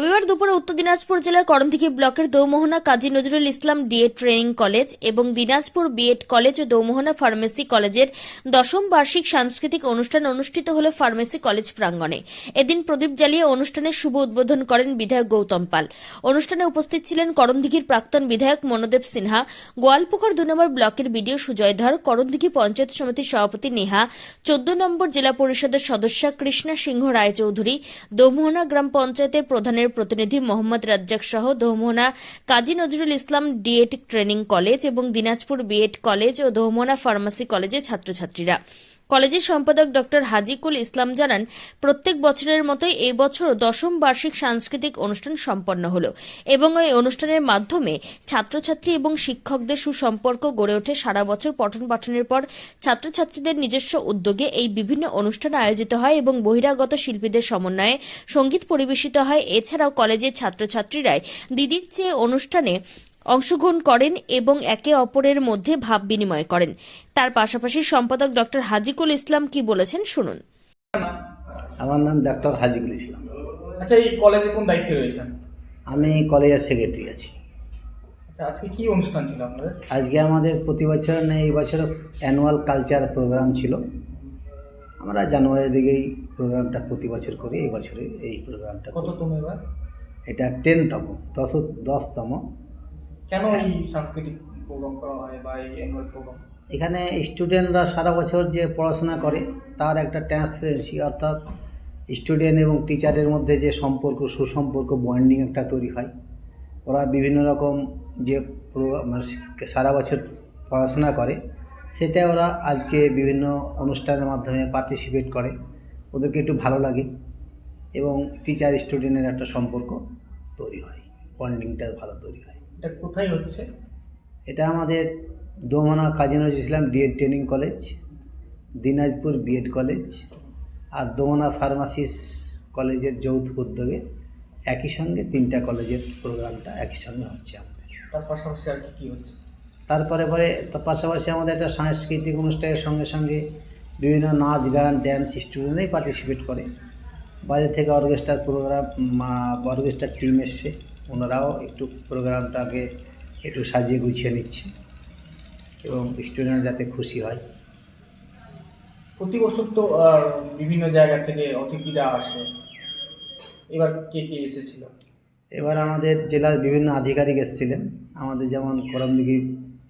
উত্তর দিনাজপুর জেলার করণদিঘি ব্লকের Daumohana Kazi Nazrul Islam D Ed training college এবং দিনাজপুর বিএড কলেজ ও দৌমোহনা ফার্মেসি কলেজের দশম বার্ষিক সাংস্কৃতিক অনুষ্ঠান অনুষ্ঠিত হল ফার্মেসি কলেজ প্রাঙ্গণে। এদিন প্রদীপ জ্বালিয়ে অনুষ্ঠানের শুভ উদ্বোধন করেন বিধায়ক গৌতম পাল। অনুষ্ঠানে উপস্থিত ছিলেন করণদিঘির প্রাক্তন বিধায়ক মনোদেব সিনহা, গোয়ালপুকুর দু নম্বর ব্লকের বিডিও সুজয় ধর, করণদিঘি পঞ্চায়েত সমিতির সভাপতি নেহা, চোদ্দ নম্বর জেলা পরিষদের সদস্য কৃষ্ণা সিংহ রায়চৌধুরী, দোমোহনা গ্রাম পঞ্চায়েতের প্রধানের প্রতিনিধি মোহাম্মদ রাজ্জাক সহ Domohana Kazi Nazrul Islam D Ed training college এবং দিনাজপুর বিএড কলেজ ও দোমোহনা ফার্মাসি কলেজের ছাত্রছাত্রীরা। কলেজের সম্পাদক ডক্টর হাজিকুল ইসলাম জানান, প্রত্যেক বছরের মতোই এই বছর দশম বার্ষিক সাংস্কৃতিক অনুষ্ঠান সম্পন্ন হল এবং এই অনুষ্ঠানের মাধ্যমে ছাত্রছাত্রী এবং শিক্ষকদের সুসম্পর্ক গড়ে ওঠে। সারা বছর পঠন পাঠনের পর ছাত্রছাত্রীদের নিজস্ব উদ্যোগে এই বিভিন্ন অনুষ্ঠান আয়োজিত হয় এবং বহিরাগত শিল্পীদের সমন্বয়ে সংগীত পরিবেশিত হয়। এছাড়াও কলেজের ছাত্রছাত্রীরাই দিদির চেয়ে অনুষ্ঠানে অংশগ্রহণ করেন এবং একে অপরের মধ্যে ভাব বিনিময় করেন। তার পাশাপাশি সম্পাদক ডক্টর হাজিকুল ইসলাম কি বলেছেন শুনুন। আমার নাম ডক্টর হাজিকুল ইসলাম। আচ্ছা এই কলেজে কোন দায়িত্বে রয়েছেন? আমি কলেজের সেক্রেটারি আছি। আচ্ছা আজকে কি অনুষ্ঠান ছিল আপনাদের? আজকে আমাদের প্রতি বছর নেই এই বছর অ্যানুয়াল কালচার প্রোগ্রাম ছিল। আমরা জানুয়ারির দিকেই প্রোগ্রামটা প্রতি বছর করি এই বছরে এই প্রোগ্রামটা কত করব। তুমি এবার? এটা টেনতম দশ দশতম। কেন এই সাংস্কৃতিক প্রোগ্রাম করা হয় বা এই অ্যানুয়াল প্রোগ্রাম এখানে স্টুডেন্টরা সারা বছর যে পড়াশোনা করে, তার একটা ট্রান্সপারেন্সি অর্থাৎ স্টুডেন্ট এবং টিচারের মধ্যে যে সম্পর্ক, সুসম্পর্ক বন্ডিং একটা তৈরি হয়। ওরা বিভিন্ন রকম যে মানে সারা বছর পড়াশোনা করে সেটা ওরা আজকে বিভিন্ন অনুষ্ঠানের মাধ্যমে পার্টিসিপেট করে। ওদেরকে একটু ভালো লাগে এবং টিচার স্টুডেন্টের একটা সম্পর্ক তৈরি হয় বন্ডিংটা ভালো তৈরি হয়। এটা কোথায় হচ্ছে? এটা আমাদের Domona Kazi Nazrul Islam D Ed training college Dinajpur B Ed college আর দোমনা ফার্মাসিস কলেজের যৌথ উদ্যোগে একই সঙ্গে তিনটা কলেজের প্রোগ্রামটা একই সঙ্গে হচ্ছে আমাদের। তার পাশাপাশি আর কি হচ্ছে? তারপরে পরে তার পাশাপাশি আমাদের একটা সাংস্কৃতিক অনুষ্ঠানের সঙ্গে সঙ্গে বিভিন্ন নাচ গান ড্যান্স স্টুডেন্টরাই পার্টিসিপেট করে। বাইরে থেকে অর্কেস্ট্রার প্রোগ্রাম অর্কেস্ট্রার টিম এসছে। ওনারাও একটু প্রোগ্রামটাকে একটু সাজিয়ে গুছিয়ে নিচ্ছে এবং স্টুডেন্ট যাতে খুশি হয়। প্রতি বছর তো বিভিন্ন জায়গা থেকে অতিথিরা আসে। এবার কে কে এসেছিল? এবার আমাদের জেলার বিভিন্ন আধিকারিক এসেছিলেন। আমাদের যেমন করমদিঘি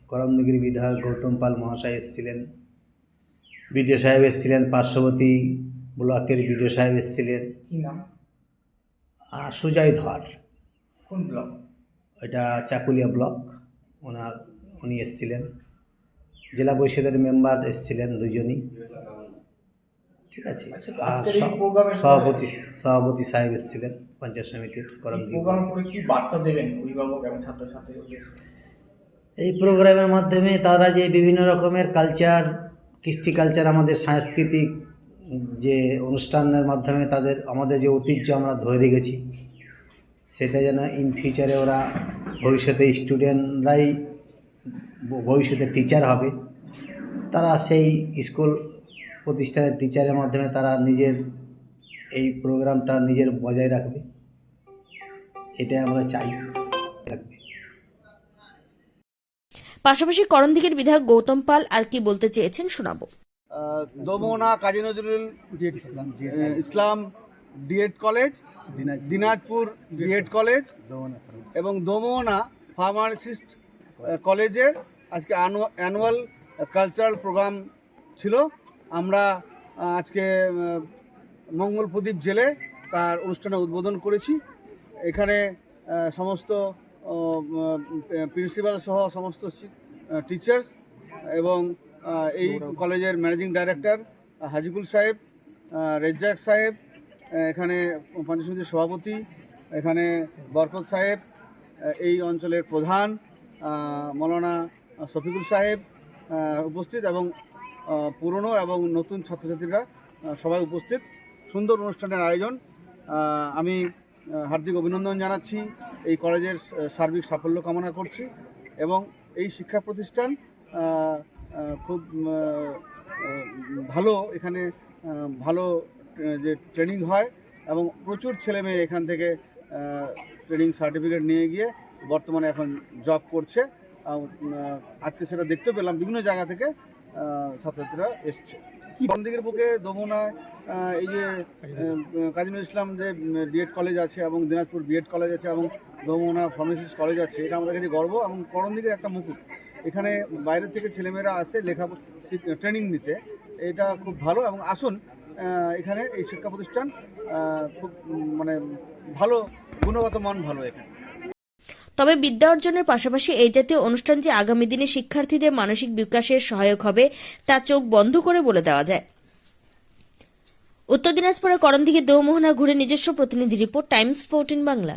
করমদিঘির বিধায়ক গৌতম পাল মহাশয় এসেছিলেন। বিডিও সাহেব এসেছিলেন পার্শ্ববর্তী ব্লকের বিডিও সাহেব এসেছিলেন। কি নাম? আর সুজয় ধর। কোন ব্লক? ওইটা চাকুলিয়া ব্লক। ওনার উনি এসেছিলেন। জেলা পরিষদের মেম্বার এসেছিলেন দুজনই। ঠিক আছে। আচ্ছা, আর সভাপতি সভাপতি সাহেব এসেছিলেন পঞ্চায়েত সমিতির করমদিঘি প্রোগ্রাম করে কি বার্তা দেবেন অভিভাবক এবং ছাত্রছাত্রীদের এই প্রোগ্রামের মাধ্যমে তারা যে বিভিন্ন রকমের কালচার কৃষ্টি কালচার আমাদের সাংস্কৃতিক যে অনুষ্ঠানের মাধ্যমে তাদের আমাদের যে ঐতিহ্য আমরা ধরে রেখেছি সেটা যেন ইন ফিউচারে ওরা ভবিষ্যতে স্টুডেন্টরাই ভবিষ্যতে টিচার হবে। তারা সেই স্কুল প্রতিষ্ঠানের টিচারের মাধ্যমে তারা নিজের এই প্রোগ্রামটা নিজের বজায় রাখবে। এটাই আমরা চাই। রাখবে পাশাপাশি করণদিঘির বিধায়ক গৌতম পাল আর কি বলতে চেয়েছেন শোনাবো। আহ, Damohana Kazi Nazrul Islam Islam D Ed college Dinajpur D Ed college এবং দমোহনা ফার্মাসিস্ট কলেজের আজকে অ্যানুয়াল কালচারাল প্রোগ্রাম ছিল। আমরা আজকে মঙ্গল প্রদীপ জেলে তার অনুষ্ঠানে উদ্বোধন করেছি। এখানে সমস্ত প্রিন্সিপাল সহ সমস্ত টিচার্স এবং এই কলেজের ম্যানেজিং ডাইরেক্টর হাজিকুল সাহেব রেজ্জাক সাহেব এখানে পঞ্চায়েত সমিতির সভাপতি, এখানে বরকত সাহেব এই অঞ্চলের প্রধান মৌলানা শফিকুল সাহেব উপস্থিত এবং পুরনো এবং নতুন ছাত্রছাত্রীরা সবাই উপস্থিত। সুন্দর অনুষ্ঠানের আয়োজন। আমি হার্দিক অভিনন্দন জানাচ্ছি। এই কলেজের সার্বিক সাফল্য কামনা করছি এবং এই শিক্ষা প্রতিষ্ঠান খুব ভালো, এখানে ভালো যে ট্রেনিং হয় এবং প্রচুর ছেলে মেয়ে এখান থেকে ট্রেনিং সার্টিফিকেট নিয়ে গিয়ে বর্তমানে এখন জব করছে। আজকে সেটা দেখতে পেলাম বিভিন্ন জায়গা থেকে ছাত্রছাত্রীরা এসছে। বন্দিকের বুকে দমনায় এই যে আহ, কাজী নজরুল ইসলাম যে ডিএড কলেজ আছে এবং দিনাজপুর বিএড কলেজ আছে এবং দমনা ফার্মেসিস্ট কলেজ আছে এটা আমাদের কাছে গর্ব এবং করণদিকের একটা মুকুট। এখানে বাইরের থেকে ছেলেমেয়েরা আসে লেখা ট্রেনিং নিতে। এটা খুব ভালো এবং আসুন এখানে এই শিক্ষা প্রতিষ্ঠান খুব মানে ভালো, গুণগত মান ভালো এখানে। তবে বিদ্যা অর্জনের পাশাপাশি এই জাতীয় অনুষ্ঠান যে আগামী দিনে শিক্ষার্থীদের মানসিক বিকাশের সহায়ক হবে, তা চোখ বন্ধ করে বলে দেওয়া যায়। উত্তর দিনাজপুরের করণ দিকে দৌমোহনা ঘুরে নিজস্ব প্রতিনিধি রিপোর্ট, টাইমস ফোরটিন বাংলা।